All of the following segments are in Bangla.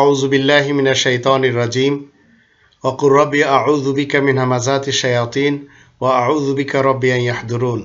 আউজুবিল্লাহ মিনা শৈতান রাজিম। অকুর রবি আউজুবিকা মিন হামাজাতি শয়াতিন ও আউজুবিকা রব্বি ইয়াহদুরুন।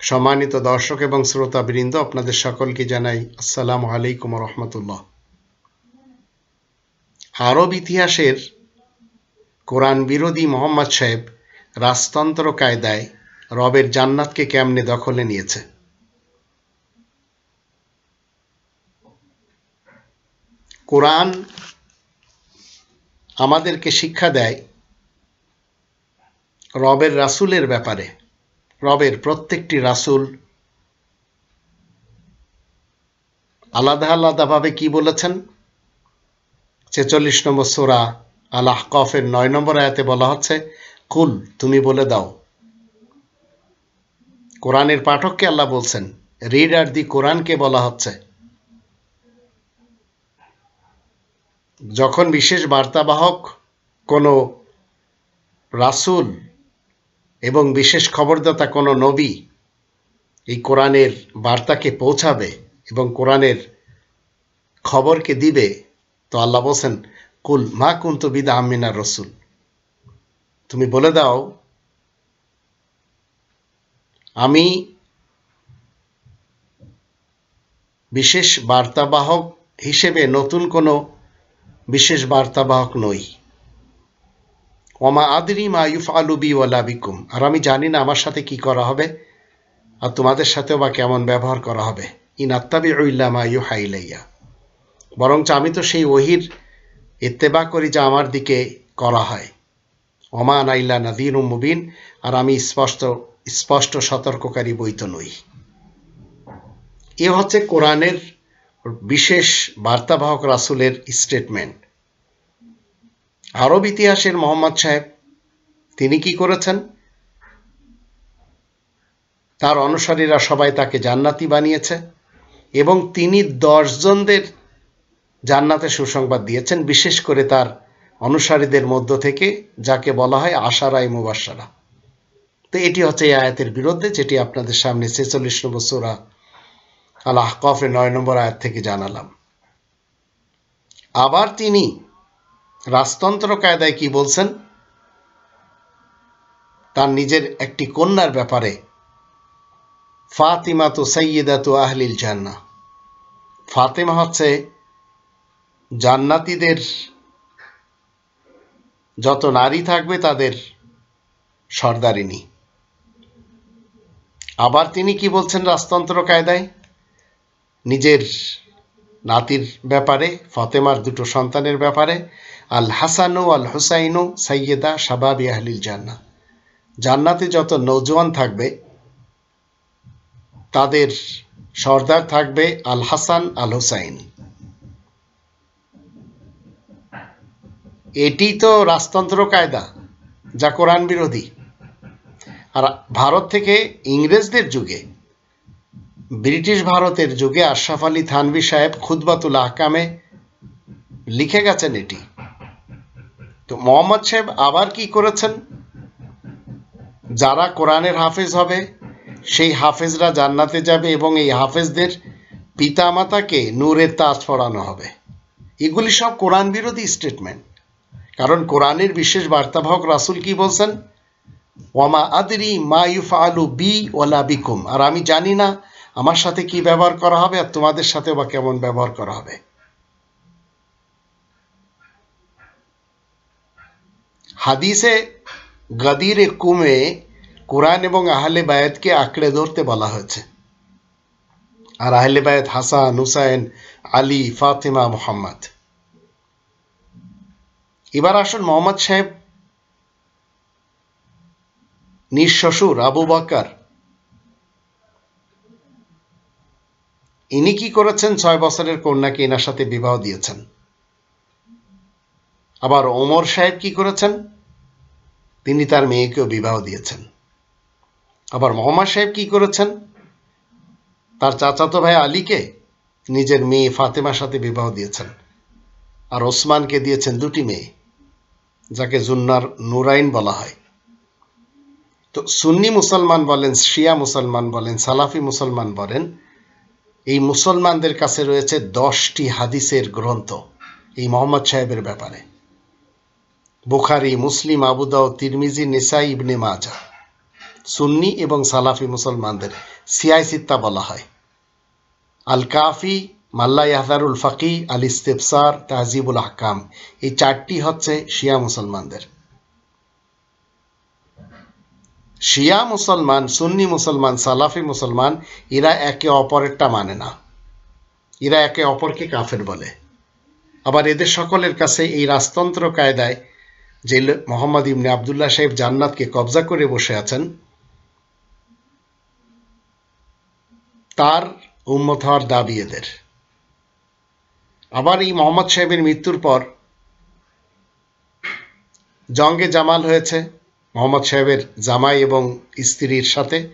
সম্মানিত দর্শক এবং শ্রোতা বৃন্দ আপনাদের সকলকে জানাই আসসালামু আলাইকুম রহমতুল্লাহ। আরব ইতিহাসের কোরআন বিরোধী মোহাম্মদ সাহেব রাজতন্ত্র কায়দায় রবের জান্নাতকে কেমনে দখলে নিয়েছে? কোরআন আমাদেরকে শিক্ষা দেয় রবের রাসুলের ব্যাপারে। রবের প্রত্যেকটি রাসুল আলাদা আলাদাভাবে কি বলেছেন? ছেচল্লিশ নম্বর সোরা আলাহ কফের নয় নম্বর আয়াতে বলা হচ্ছে, কুল, তুমি বলে দাও। কোরআনের পাঠককে আল্লাহ বলছেন, রিড আর দি কোরআনকে বলা হচ্ছে। যখন বিশেষ বার্তাবাহক কোনো রাসুল এবং বিশেষ খবরদাতা কোনো নবী এই কোরআনের বার্তাকে পৌঁছাবে এবং কোরআনের খবরকে দিবে, তো আল্লাহ বলছেন, কুল মা কুন্ত বিদা আমিনার রসুল। তুমি বলে দাও, আমি বিশেষ বার্তাবাহক হিসেবে নতুন কোনো বিশেষ বার্তাবাহক নই। ওমা আদরি মা ইউফ আলুবি ওয়ালা বিকুম। আর আমি জানি না আমার সাথে কি করা হবে, আর তোমাদের সাথেও বা কেমন ব্যবহার করা হবে। ইন আত্মাবি উল্লা মা ইউ হাইলাইয়া বরঞ্চ আমি তো সেই ওহির ইত্তেবা করি যা আমার দিকে করা হয়। ওমা নাইল্লা নাদিন মুবিন। আর আমি স্পষ্ট স্পষ্ট সতর্ককারী বৈত নই। এ হচ্ছে কোরআনের বিশেষ বার্তাবাহক রাসুলের স্টেটমেন্ট আরব ইতিহাসের মোহাম্মদ সাহেব, তিনি কি করেছেন? তার অনুসারীরা সবাই তাকে জান্নাতি বানিয়েছে এবং তিনি দশজনদের জান্নাতে সুসংবাদ দিয়েছেন, বিশেষ করে তার অনুসারীদের মধ্য থেকে, যাকে বলা হয় আশারাই মুবাসারা তো এটি হচ্ছে এই আয়াতের বিরুদ্ধে, যেটি আপনাদের সামনে ছেচল্লিশ নম্বর সোরা আল্লাহ কফে নয় নম্বর আয়াত থেকে জানালাম। আবার তিনি রাজতন্ত্র কায়দায় কি বলছেন? তার নিজের একটি কন্যার ব্যাপারে ফাতিমা তো সৈয়দা তো আহলিল জান্না। ফাতেমা হচ্ছে জান্নাতিদের যত নারী থাকবে তাদের সর্দারিনী। আবার তিনি কি বলছেন রাজতন্ত্র কায়দায়? নিজের নাতির ব্যাপারে, ফতেমার দুটো সন্তানের ব্যাপারে আল হাসানু আল হুসাইনু সাইয়েদা শাবাবি আহলিল জান্না জান্নাতে যত নৌজওয়ান থাকবে, তাদের সর্দার থাকবে আল হাসান আল হুসাইন এটি তো রাজতন্ত্র কায়দা, যা কোরআন বিরোধী। আর ভারত থেকে ইংরেজদের যুগে ব্রিটিশ ভারতের যুগে আশরাফ আলী থানভি সাহেব খুদবাতুল আহকামে লিখে গেছেন এটি। তো মোহাম্মদ সাহেব আবার কি করেছেন? যারা কোরআনের হাফেজ হবে, সেই হাফেজরা জান্নাতে যাবে এবং এই হাফেজদের পিতামাতাকে নূরের তাজ পড়ানো হবে। এগুলি সব কোরআন বিরোধী স্টেটমেন্ট কারণ কোরআনের বিশেষ বার্তাবাহক রাসুল কি বলছেন? ওয়ামা আদরি মা ইউফ আলু বি ওলা বিকুম। আর আমি জানি না আমার সাথে কি ব্যবহার করা হবে আর তোমাদের সাথে বা কেমন ব্যবহার করা হবে? হাদিসে গদির কুমে কোরআন এবং আহলে বায়াতকে আঁকড়ে ধরতে বলা হয়েছে। আর আহলে বায়াত হাসান, হুসাইন, আলী, ফাতেমা, মোহাম্মদ। এবার আসুন মোহাম্মদ সাহেব, নিজ শ্বশুর আবু বাকার ইনি কি করেছেন? ছয় বছরের কন্যাকে এনার সাথে বিবাহ দিয়েছেন। আবার ওমর সাহেব কি করেছেন? তিনি তার মেয়েকেও বিবাহ দিয়েছেন। আবার মোহাম্মদ সাহেব কি করেছেন? তার চাচাতো ভাই আলীকে নিজের মেয়ে ফাতেমার সাথে বিবাহ দিয়েছেন। আর ওসমানকে দিয়েছেন দুটি মেয়ে, যাকে জুন্নার নুরাইন বলা হয়। তো সুন্নি মুসলমান বলেন, শিয়া মুসলমান বলেন, সালাফি মুসলমান বলেন এই মুসলমানদের কাছে রয়েছে দশটি হাদিসের গ্রন্থ এই মোহাম্মদ সাহেবের ব্যাপারে। বুখারি, মুসলিম আবুদাও তিরমিজি, নিসাই, ইবনে মাজা সুন্নি এবং সালাফি মুসলমানদের সিয়াই সিত্তা বলা হয়। আল কাফি মাল্লা ইয়াহদারুল ফাকি আল ইস্তেফসার তাহজিবুল আহকাম। এই চারটি হচ্ছে শিয়া মুসলমানদের। শিয়া মুসলমান, সুন্নি মুসলমান, সালাফি মুসলমান, এরা একে অপরেরটা মানে না। এরা একে অপরকে কাফের বলে। আবার এদের সকলের কাছে এই রাজতন্ত্র কায়দায় যে মোহাম্মদ ইবনে আবদুল্লাহ সাহেব জান্নাতকে কবজা করে বসে আছেন, তার উম্মত হওয়ার দাবি এদের। আবার এই মোহাম্মদ সাহেবের মৃত্যুর পর জঙ্গে জামাল হয়েছে। মোহাম্মদ সাহেবের জামাই এবং স্ত্রীর সাথে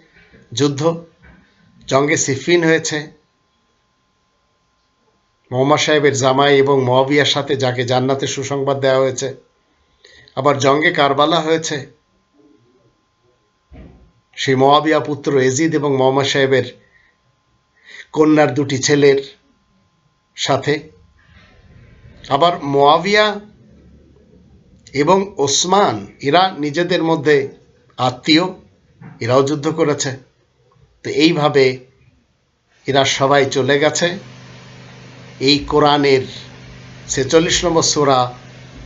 যুদ্ধ। জঙ্গে সিফিন হয়েছে। মোহাম্মদ সাহেবের জামাই এবং মহাবিয়ার সাথে যাকে জান্নাতে সুসংবাদ দেওয়া হয়েছে। আবার জঙ্গে কারবালা হয়েছে। সেই মহাবিয়া পুত্র এজিদ এবং মোহাম্মদ সাহেবের কন্যার দুটি ছেলের সাথে। আবার মোয়াবিয়া এবং ওসমান এরা নিজেদের মধ্যে আত্মীয় এরাও যুদ্ধ করেছে। তো এইভাবে এরা সবাই চলে গেছে। এই কোরআনের ছেচল্লিশ নম্বর সোরা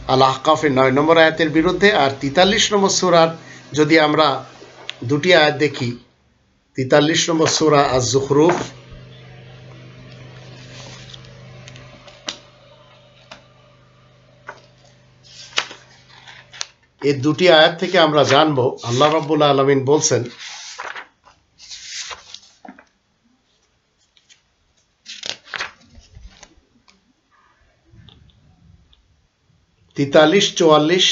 আল আহকাফের নয় নম্বর আয়াতের বিরুদ্ধে আর তেতাল্লিশ নম্বর সোরার যদি আমরা দুটি আয়াত দেখি, তেতাল্লিশ নম্বর সোরা আজ জুখরুফ এই দুটি আয়াত থেকে আমরা জানব, আল্লাহ রব্বুল আলমিন বলছেন, তেতাল্লিশ, চুয়াল্লিশ,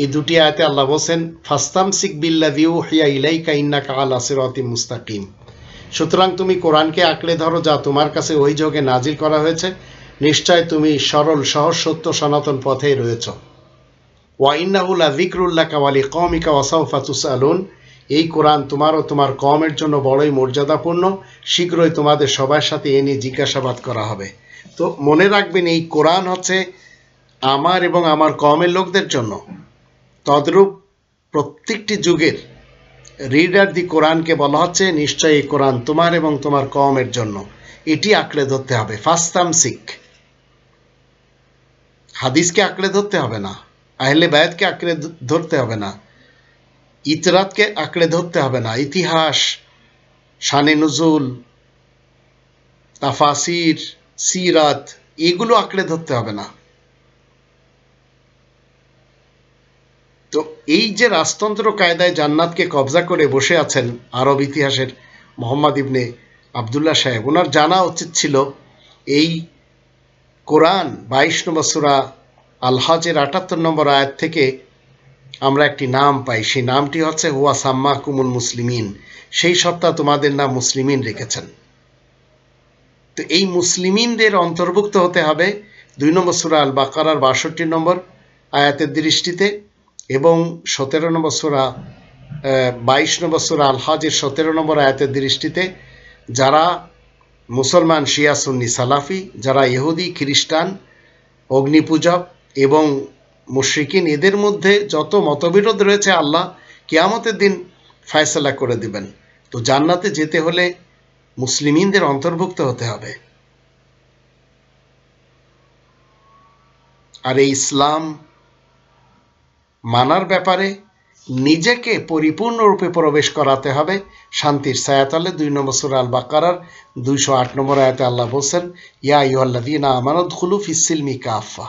এই দুটি আয়াতে আল্লাহ বলছেন ফাস্তাম সিক বিল্লা দিউ হিয়া ইলাইকা ইন্নাকা আলা সিরাতি মুস্তাকিম। সুতরাং তুমি কোরআনকে আঁকড়ে ধরো যা তোমার কাছে ওই যোগে নাজিল করা হয়েছে। নিশ্চয় তুমি সরল, সহজ, সত্য, সনাতন পথেই রয়েছ। ওয়াইন্নাহুল্লা জিক্রুল্লাহ কাওয়ালি কমিকা ওয়াসাউফা তুসালুন এই কোরআন তোমার ও তোমার কমের জন্য বড়ই মর্যাদাপূর্ণ। শীঘ্রই তোমাদের সবার সাথে এ নিয়ে জিজ্ঞাসাবাদ করা হবে। তো মনে রাখবেন, এই কোরআন হচ্ছে আমার এবং আমার কমের লোকদের জন্য। তদ্রূপ প্রত্যেকটি যুগের রিডার দি কোরআনকে বলা হচ্ছে, নিশ্চয়ই এই কোরআন তোমার এবং তোমার কমের জন্য। এটি আঁকড়ে ধরতে হবে। ফাস্তাম শিখ হাদিসকে আঁকড়ে ধরতে হবে না। আহলে বায়াতকে আঁকড়ে ধরতে হবে না। ইতরাতকে আঁকড়ে ধরতে হবে না। ইতিহাস, শানে নজুল, তাফাসির, সিরাত, এগুলো আঁকড়ে ধরতে হবে না। তো এই যে রাজতন্ত্র কায়দায় জান্নাতকে কবজা করে বসে আছেন আরব ইতিহাসের মোহাম্মদ ইবনে আবদুল্লাহ সাহেব, ওনার জানা উচিত ছিল এই কোরআন বাইশ নম্বর সুরা আলহাজের আটাত্তর নম্বর আয়াত থেকে আমরা একটি নাম পাই। সেই নামটি হচ্ছে, হুয়া সাম্মা কুমুল মুসলিমিন। সেই সত্তা তোমাদের নাম মুসলিমিন রেখেছেন। তো এই মুসলিমিনদের অন্তর্ভুক্ত হতে হবে দুই নম্বর সুরা আল বাকারার বাষট্টি নম্বর আয়াতের দৃষ্টিতে এবং সতেরো নম্বর সুরা বাইশ নম্বর সুরা আল হাজের সতেরো নম্বর আয়াতের দৃষ্টিতে যারা মুসলমান, শিয়া, সুন্নি, সালাফি, যারা ইহুদি, খ্রিস্টান, অগ্নিপূজক এবং মুশ্রিকিন এদের মধ্যে যত মতবিরোধ রয়েছে আল্লাহ কেয়ামতের দিন ফায়সলা করে দিবেন। তো জান্নাতে যেতে হলে মুসলিমিনদের অন্তর্ভুক্ত হতে হবে। আর এই ইসলাম মানার ব্যাপারে নিজেকে পরিপূর্ণরূপে প্রবেশ করাতে হবে। শান্তির ছায়াতলে দুই নম্বর সুর আল বাকারার দুইশো আট নম্বর আয়াতে আল্লাহ বলছেন, ইয়া ইহল্লাদিনা আমানত খুলুফ ইসিলমি কাফা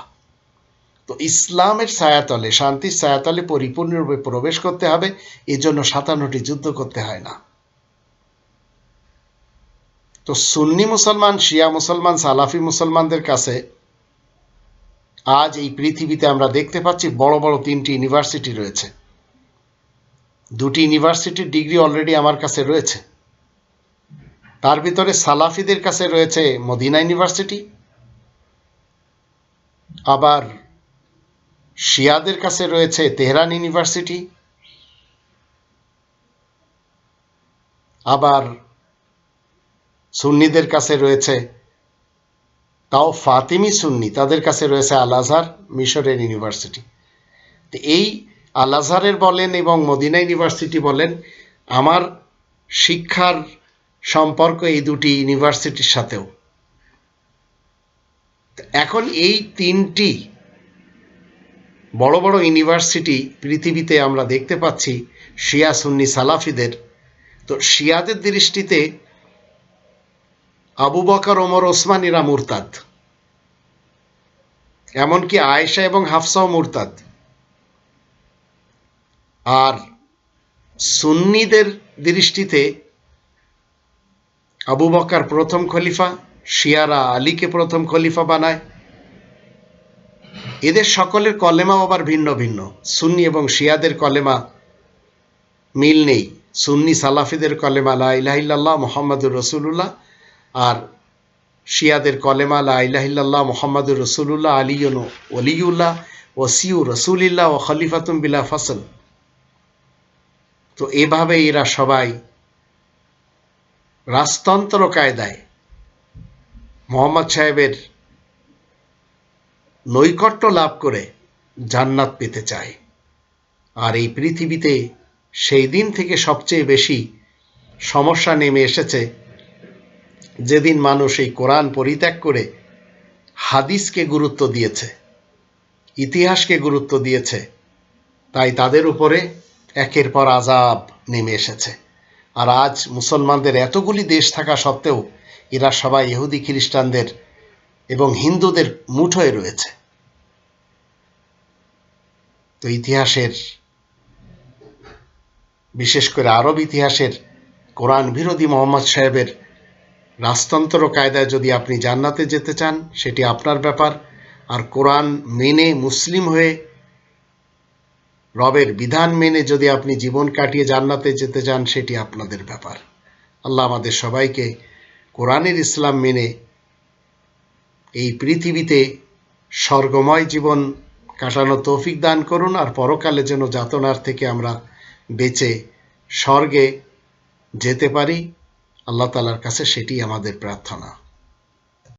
তো ইসলামের ছায়াতলে, শান্তির ছায়াতলে পরিপূর্ণরূপে প্রবেশ করতে হবে, এজন্য সাতান্নটি যুদ্ধ করতে হয় না। তো সুন্নি মুসলমান, শিয়া মুসলমান, সালাফি মুসলমানদের কাছে আজ এই পৃথিবীতে আমরা দেখতে পাচ্ছি বড় বড় তিনটি ইউনিভার্সিটি রয়েছে। দুটি ইউনিভার্সিটির ডিগ্রি অলরেডি আমার কাছে রয়েছে। তার ভিতরে সালাফিদের কাছে রয়েছে মদিনা ইউনিভার্সিটি, আবার শিয়াদের কাছে রয়েছে তেহরান ইউনিভার্সিটি, আবার সুন্নিদের কাছে রয়েছে তাও ফাতিমি সুন্নি, তাদের কাছে রয়েছে আল আজহার মিশরের ইউনিভার্সিটি। তো এই আল আজহারের বলেন এবং মদিনা ইউনিভার্সিটি বলেন, আমার শিক্ষার সম্পর্ক এই দুটি ইউনিভার্সিটির সাথেও। এখন এই তিনটি বড় বড় ইউনিভার্সিটি পৃথিবীতে আমরা দেখতে পাচ্ছি শিয়া সুন্নি সালাফিদের। তো শিয়াদের দৃষ্টিতে আবু বকর, ওমর, ওসমানীরা মুরতাদ। এমনকি আয়েশা এবং হাফসাও মুরতাদ। আর সুন্নিদের দৃষ্টিতে আবু বকর প্রথম খলিফা, শিয়ারা আলীকে প্রথম খলিফা বানায়। এদের সকলের কলেমাও আবার ভিন্ন ভিন্ন। সুন্নি এবং শিয়াদের কলেমা মিল নেই। সুন্নি সালাফিদের কলেমা লা ইলাহিল্লাহ মোহাম্মদুর রসুল্লাহ আর শিয়াদের কলেমা লা ইলাহিল্লাহ মোহাম্মদুর রসুল্লাহ ওলিউল্লাহ ওসিউ রসুলিল্লাহ ও খলিফাতুম বিলা ফসল। তো এভাবে এরা সবাই রাজতন্ত্র কায়দায় মোহাম্মদ সাহেবের নৈকট্য লাভ করে জান্নাত পেতে চায়। আর এই পৃথিবীতে সেই দিন থেকে সবচেয়ে বেশি সমস্যা নেমে এসেছে। যেদিন মানুষ এই কোরআন পরিত্যাগ করে হাদিসকে গুরুত্ব দিয়েছে, ইতিহাসকে গুরুত্ব দিয়েছে, তাই তাদের উপরে একের পর আজাব নেমে এসেছে। আর আজ মুসলমানদের এতগুলি দেশ থাকা সত্ত্বেও এরা সবাই ইহুদি খ্রিস্টানদের এবং হিন্দুদের মুঠোয় রয়েছে। তো ইতিহাসের, বিশেষ করে আরব ইতিহাসের, কোরআন বিরোধী মোহাম্মদ সাহেবের রাজতন্ত্র কায়দায় যদি আপনি জান্নাতে যেতে চান, সেটি আপনার ব্যাপার। আর কোরআন মেনে মুসলিম হয়ে, রবের বিধান মেনে যদি আপনি জীবন কাটিয়ে জান্নাতে যেতে চান, সেটি আপনাদের ব্যাপার। আল্লাহ আমাদের সবাইকে কোরআনের ইসলাম মেনে এই পৃথিবীতে স্বর্গময় জীবন কাটানো তৌফিক দান করুন আর পরকালে যেন যাতনার থেকে আমরা বেঁচে স্বর্গে যেতে পারি। আল্লাহ তালার কাছে সেটি আমাদের প্রার্থনা।